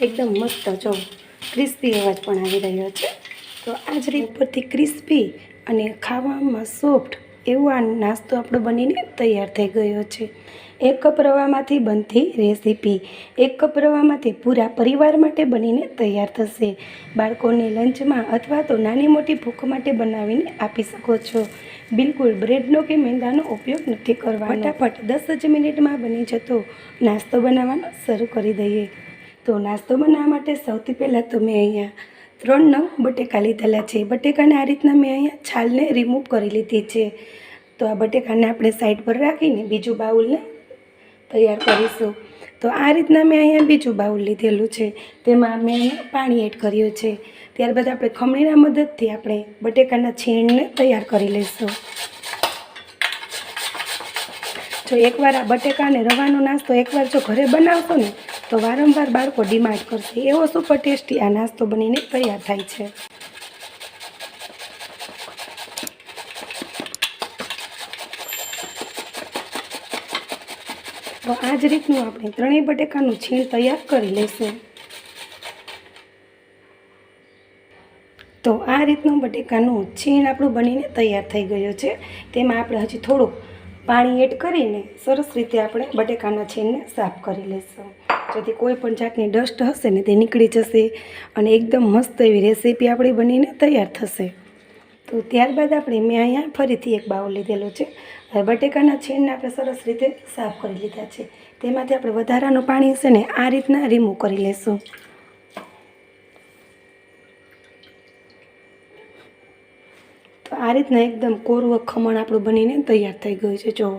એકદમ મસ્ત. જો ક્રિસ્પી અવાજ પણ આવી રહ્યો છે. તો આ જ રીત પરથી ક્રિસ્પી અને ખાવામાં સોફ્ટ એવો આ નાસ્તો આપણો બનીને તૈયાર થઈ ગયો છે. એક કપ રવામાંથી બનતી રેસીપી એક કપ રવામાંથી પૂરા પરિવાર માટે બનીને તૈયાર થશે. બાળકોને લંચમાં અથવા તો નાની મોટી ભૂખ માટે બનાવીને આપી શકો છો. બિલકુલ બ્રેડનો કે મેંદાનો ઉપયોગ નથી કરવાનો. ફટાફટ દસ જ મિનિટમાં બની જતો નાસ્તો બનાવવાનો શરૂ કરી દઈએ. તો નાસ્તો બનાવવા માટે સૌથી પહેલાં તો મેં અહીંયા ત્રણ નંગ બટેકા લીધેલા છે. બટેકાને આ રીતના મેં અહીંયા છાલને રિમૂવ કરી લીધી છે. તો આ બટેકાને આપણે સાઈડ પર રાખીને બીજું બાઉલને તૈયાર કરીશું. તો આ રીતના મેં અહીંયા બીજું બાઉલ લીધેલું છે. તેમાં મેં અહીંયા પાણી એડ કર્યું છે. ત્યારબાદ આપણે ખમણીના મદદથી આપણે બટેકાના છીણને તૈયાર કરી લઈશું. જો એકવાર આ બટેકા અને રવાનો નાસ્તો એકવાર જો ઘરે બનાવશો ને તો વારંવાર બાળકો ડિમાન્ડ કરશે. એવો સુપર ટેસ્ટી આ નાસ્તો બનીને તૈયાર થાય છે. તો આ જ રીતનું આપણે ત્રણેય બટેકાનું છીણ તૈયાર કરી લઈશું. તો આ રીતનું બટેકાનું છીણ આપણું બનીને તૈયાર થઈ ગયું છે. તેમાં આપણે હજી થોડુંક પાણી એડ કરીને સરસ રીતે આપણે બટેકાના છીણને સાફ કરી લઈશું. જેથી કોઈ પણ જાતની ડસ્ટ હશે ને તે નીકળી જશે અને એકદમ મસ્ત એવી રેસીપી આપણી બનીને તૈયાર થશે. તો ત્યારબાદ આપણે મેં અહીંયા ફરીથી એક બાઉલ લીધેલો છે. હવે બટેકાના છીણને આપણે સરસ રીતે સાફ કરી લીધા છે. તેમાંથી આપણે વધારાનું પાણી હશે ને આ રીતના રિમૂવ કરી લઈશું તો આ રીતના એકદમ કોરવ ખમણ આપણું બનીને તૈયાર થઈ ગયું છે. જો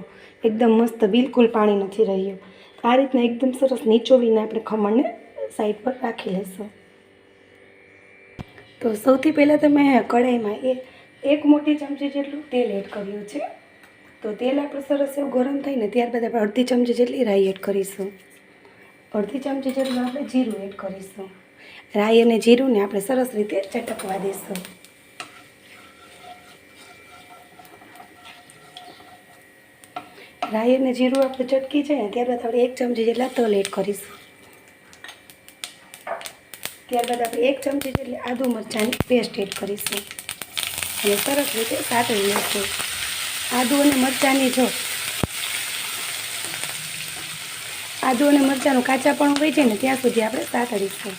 એકદમ મસ્ત બિલકુલ પાણી નથી રહ્યું. આ રીતના એકદમ સરસ નીચોવીને આપણે ખમણને સાઈડ પર રાખી લઈશું તો સૌથી પહેલાં તમે કઢાઈમાં એ એક મોટી ચમચી જેટલું તેલ એડ કર્યું છે. તો તેલ આપણે સરસ એવું ગરમ થઈને ત્યારબાદ આપણે અડધી ચમચી જેટલી રાઈ એડ કરીશું. અડધી ચમચી જેટલું આપણે જીરું એડ કરીશું. રાઈ અને જીરુંને આપણે સરસ રીતે ચટકવા દઈશું. રાઈ અને જીરું આપણે ચટકી જાય ને ત્યારબાદ આપણે એક ચમચી જેટલા તલ એડ કરીશું. ત્યારબાદ આપણે એક ચમચી જેટલી આદુ મરચાંની પેસ્ટ એડ કરીશું. અને સરસ રીતે સાતળી લઈશું આદુ અને મરચાંની જો આદુ અને મરચાંનું કાચા પણ હોય છે ને ત્યાં સુધી આપણે સાતળીશું.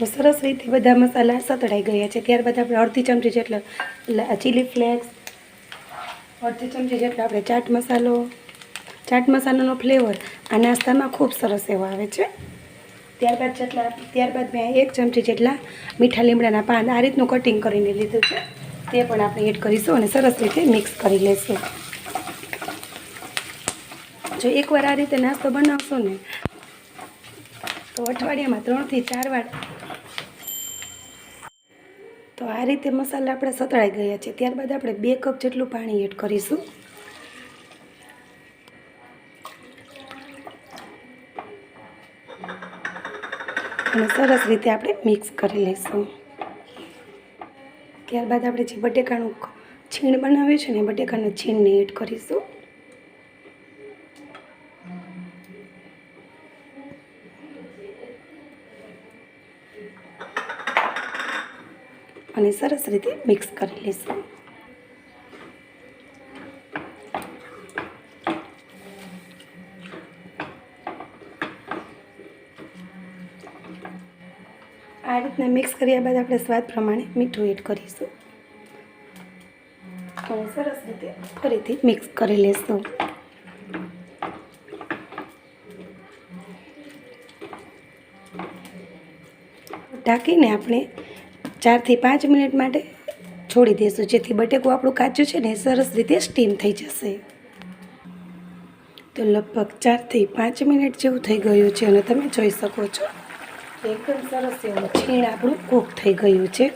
તો સરસ રીતે બધા મસાલા સતળાઈ ગયા છે. ત્યારબાદ આપણે અડધી ચમચી જેટલો ચીલી ફ્લેક્સ અડધી ચમચી જેટલો આપણે ચાટ મસાલો. ચાટ મસાલાનો ફ્લેવર આ નાસ્તામાં ખૂબ સરસ એવો આવે છે. ત્યારબાદ જેટલા, ત્યારબાદ મેં એક ચમચી જેટલા મીઠા લીમડાના પાન આ રીતનું કટિંગ કરીને લીધું છે. તે પણ આપણે એડ કરીશું અને સરસ રીતે મિક્સ કરી લઈશું જો એકવાર આ રીતે નાસ્તો બનાવશો ને, તો અઠવાડિયામાં ત્રણથી ચાર વાર તો આ રીતે મસાલા આપણે સતળાઈ ગયા છે. ત્યારબાદ આપણે બે કપ જેટલું પાણી એડ કરીશું. અને સરસ રીતે આપણે મિક્સ કરી લઈશું. ત્યારબાદ આપણે જે બટેકાનું છીણ બનાવ્યું છે ને બટેકાના છીણને એડ કરીશું. અને સરસ રીતે મિક્સ કરી લઈશું આ રીતના મિક્સ કર્યા બાદ આપણે સ્વાદ પ્રમાણે મીઠું એડ કરીશું. અને સરસ રીતે ફરીથી મિક્સ કરી લઈશું ઢાંકીને આપણે ચારથી પાંચ મિનિટ માટે છોડી દઈશું જેથી બટેકું આપણું કાચું છે ને સરસ રીતે સ્ટીમ થઈ જશે. તો લગભગ ચારથી પાંચ મિનિટ જેવું થઈ ગયું છે અને તમે જોઈ શકો છો એકદમ સરસ એવું છીણ આપણું કૂક થઈ ગયું છે.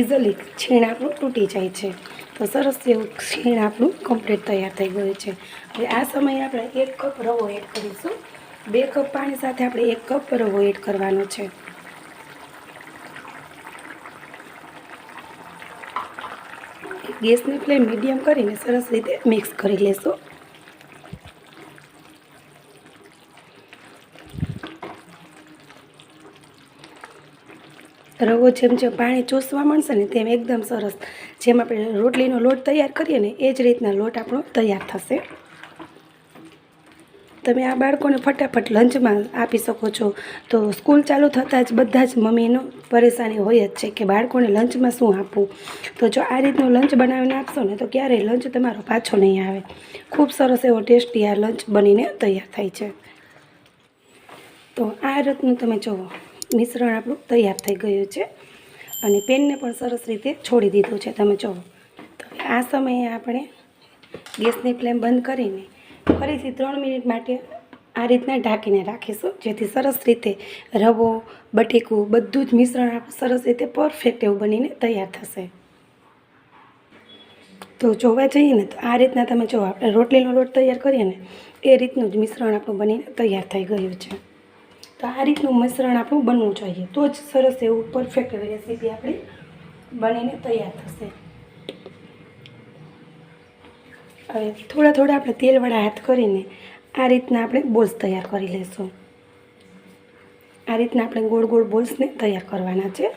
ઇઝીલી છીણ આપણું તૂટી જાય છે. તો સરસ એવું છીણ આપણું કમ્પ્લીટ તૈયાર થઈ ગયું છે. હવે આ સમયે આપણે એક કપ રવો એડ કરીશું. બે કપ પાણી સાથે આપણે એક કપ રવો એડ કરવાનો છે. ગેસની ફ્લેમ મીડિયમ કરીને સરસ રીતે મિક્સ કરી લેશું. રવો જેમ જેમ પાણી ચૂસવા મળશે ને તેમ એકદમ સરસ. જેમ આપણે રોટલીનો લોટ તૈયાર કરીએ ને એ જ રીતના લોટ આપણો તૈયાર થશે. તમે આ બાળકોને ફટાફટ લંચમાં આપી શકો છો. તો સ્કૂલ ચાલુ થતાં જ બધા જ મમ્મીનો પરેશાની હોય જ છે કે બાળકોને લંચમાં શું આપવું? તો જો આ રીતનું લંચ બનાવીને આપશો ને તો ક્યારેય લંચ તમારો પાછો નહીં આવે. ખૂબ સરસ એવો ટેસ્ટી આ લંચ બનીને તૈયાર થાય છે. તો આ રીતનું તમે જુઓ મિશ્રણ આપણું તૈયાર થઈ ગયું છે અને પેનને પણ સરસ રીતે છોડી દીધું છે. તમે જુઓ તો આ સમયે આપણે ગેસની ફ્લેમ બંધ કરીને ફરીથી ત્રણ મિનિટ માટે આ રીતના ઢાંકીને રાખીશું, જેથી સરસ રીતે રવો, બટેકું બધું જ મિશ્રણ સરસ રીતે પરફેક્ટ એવું બનીને તૈયાર થશે. તો જોવા જઈએ ને, તો આ રીતના તમે જો આપણે રોટલીનો લોટ તૈયાર કરીએ ને, એ રીતનું જ મિશ્રણ આપણું બનીને તૈયાર થઈ ગયું છે. તો આ રીતનું મિશ્રણ આપણું બનવું જોઈએ. તો જ સરસ એવું પરફેક્ટ રેસીપી આપણી બનીને તૈયાર થશે. હવે થોડા થોડા આપણે તેલવાળા હાથ કરીને આ રીતના આપણે બોલ્સ તૈયાર કરી લઈશું આ રીતના આપણે ગોળ ગોળ બોલ્સને તૈયાર કરવાના છે.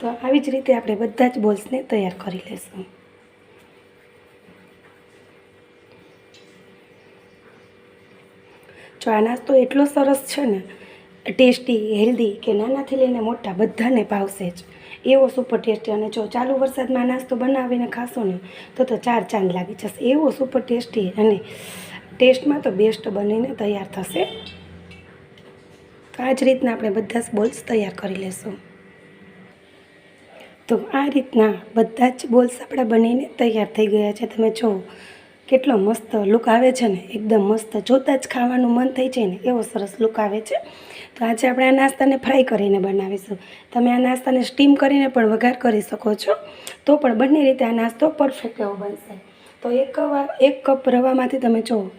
તો આવી જ રીતે આપણે બધા જ બોલ્સને તૈયાર કરી લઈશું જો આ નાસ્તો એટલો સરસ છે ને ટેસ્ટી, હેલ્ધી કે નાનાથી લઈને મોટા બધાને ભાવશે જ. એવો સુપર ટેસ્ટી અને જો ચાલુ વરસાદમાં નાસ્તો બનાવીને ખાશો ને, તો તો ચાર ચાંદ લાગી જશે. એવો સુપર ટેસ્ટી અને ટેસ્ટમાં તો બેસ્ટ બનીને તૈયાર થશે. તો આ જ રીતના આપણે બધા જ બોલ્સ તૈયાર કરી લેશું. તો આ રીતના બધા જ બોલ્સ આપણા બનીને તૈયાર થઈ ગયા છે. તમે જુઓ કેટલો મસ્ત લુક આવે છે ને, એકદમ મસ્ત. જોતાં જ ખાવાનું મન થઈ જાય ને, એવો સરસ લુક આવે છે. તો આજે આપણે આ નાસ્તાને ફ્રાય કરીને બનાવીશું. તમે આ નાસ્તાને સ્ટીમ કરીને પણ વઘાર કરી શકો છો. તો પણ બંને રીતે આ નાસ્તો પરફેક્ટ એવો બનશે. તો એક એક કપ રવામાંથી તમે જુઓ.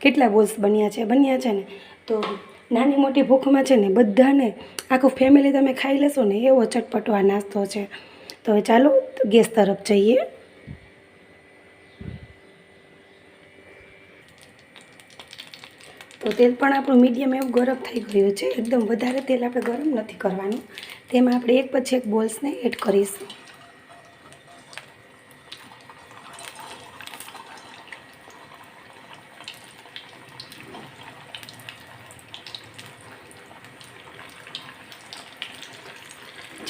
કેટલા બોલ્સ બન્યા છે બન્યા છે ને? તો નાની મોટી ભૂખમાં છે ને બધાને, આખું ફેમિલી તમે ખાઈ લેશો ને એવો ચટપટો આ નાસ્તો છે. તો હવે ચાલો ગેસ તરફ જઈએ. તો તેલ પણ આપણું મીડિયમ એવું ગરમ થઈ ગયું છે. એકદમ વધારે તેલ આપણે ગરમ નથી કરવાનું. તેમાં આપણે એક પછી એક બોલ્સને એડ કરીશું.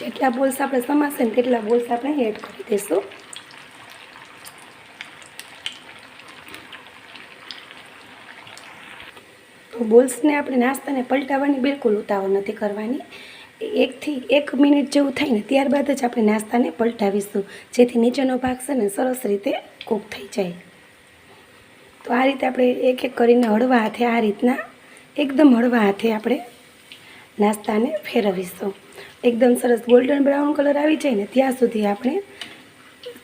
જેટલા બોલ્સ આપણે સમાશે ને તેટલા બોલ્સ આપણે એડ કરી દઈશું. બોલ્સને આપણે નાસ્તાને પલટાવવાની બિલકુલ ઉતાવળ નથી કરવાની. એકથી એક મિનિટ જેવું થાય ને ત્યારબાદ જ આપણે નાસ્તાને પલટાવીશું, જેથી નીચેનો ભાગ છે ને સરસ રીતે કૂક થઈ જાય. તો આ રીતે આપણે એક એક કરીને હળવા હાથે આ રીતના, એકદમ હળવા હાથે આપણે નાસ્તાને ફેરવીશું. એકદમ સરસ ગોલ્ડન બ્રાઉન કલર આવી જાય ને ત્યાં સુધી આપણે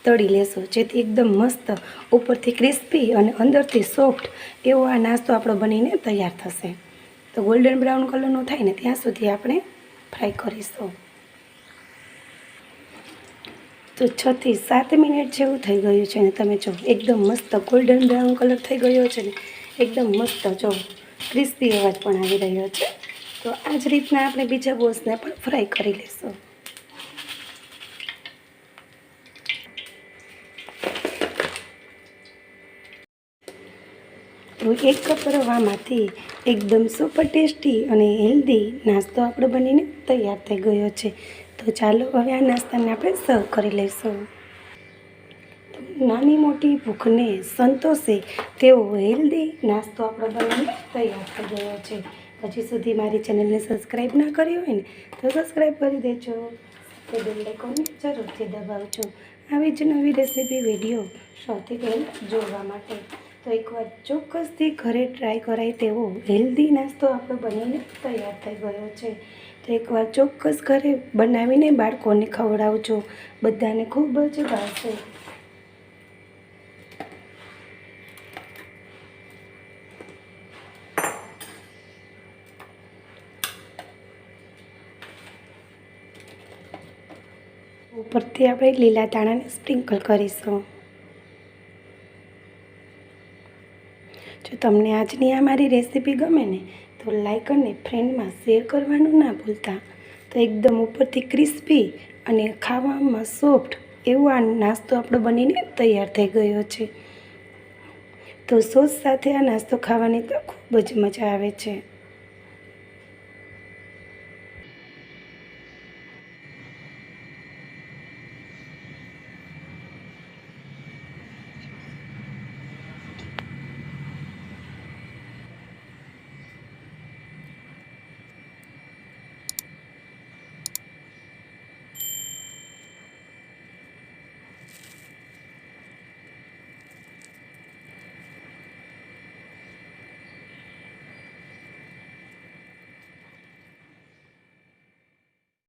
તળી લેશો. જેથી એકદમ મસ્ત ઉપરથી ક્રિસ્પી અને અંદરથી સોફ્ટ એવો આ નાસ્તો આપણો બનીને તૈયાર થશે. તો ગોલ્ડન બ્રાઉન કલરનો થાય ને ત્યાં સુધી આપણે ફ્રાય કરીશું. તો છથી સાત મિનિટ જેવું થઈ ગયું છે ને તમે જો, એકદમ મસ્ત ગોલ્ડન બ્રાઉન કલર થઈ ગયો છે ને, એકદમ મસ્ત જો ક્રિસ્પી અવાજ પણ આવી રહ્યો છે. તો આ જ રીતના આપણે બીજા બોસને પણ ફ્રાય કરી લઈશું એક કપ રવામાંથી એકદમ સુપર ટેસ્ટી અને હેલ્ધી નાસ્તો આપણો બનીને તૈયાર થઈ ગયો છે. તો ચાલો હવે આ નાસ્તાને આપણે સર્વ કરી લઈશું. તો નાની મોટી ભૂખને સંતોષે તેવો હેલ્ધી નાસ્તો આપણો બનીને તૈયાર થઈ ગયો છે. હજી સુધી મારી ચેનલને સબસ્ક્રાઈબ ના કરી હોય ને, તો સબસ્ક્રાઈબ કરી દેજો. તે બેલ આઇકોનને જરૂરથી દબાવજો. આવી જ નવી રેસીપી વીડિયો સૌથી પહેલાં જોવા માટે. તો એકવાર ચોક્કસથી ઘરે ટ્રાય કરાય તેવો હેલ્ધી નાસ્તો આપણો બનીને તૈયાર થઈ ગયો છે. તો એકવાર ચોક્કસ ઘરે બનાવીને બાળકોને ખવડાવજો. બધાને ખૂબ જ ભાવશે. ઉપરથી આપણે લીલા દાણાને સ્પ્રિંકલ કરીશું. તમને આજની આ મારી રેસીપી ગમે ને, તો લાઈક અને ફ્રેન્ડમાં શેર કરવાનું ના ભૂલતા. તો એકદમ ઉપરથી ક્રિસ્પી અને ખાવામાં સોફ્ટ એવો આ નાસ્તો આપણો બનીને તૈયાર થઈ ગયો છે. તો સોસ સાથે આ નાસ્તો ખાવાની તો ખૂબ જ મજા આવે છે.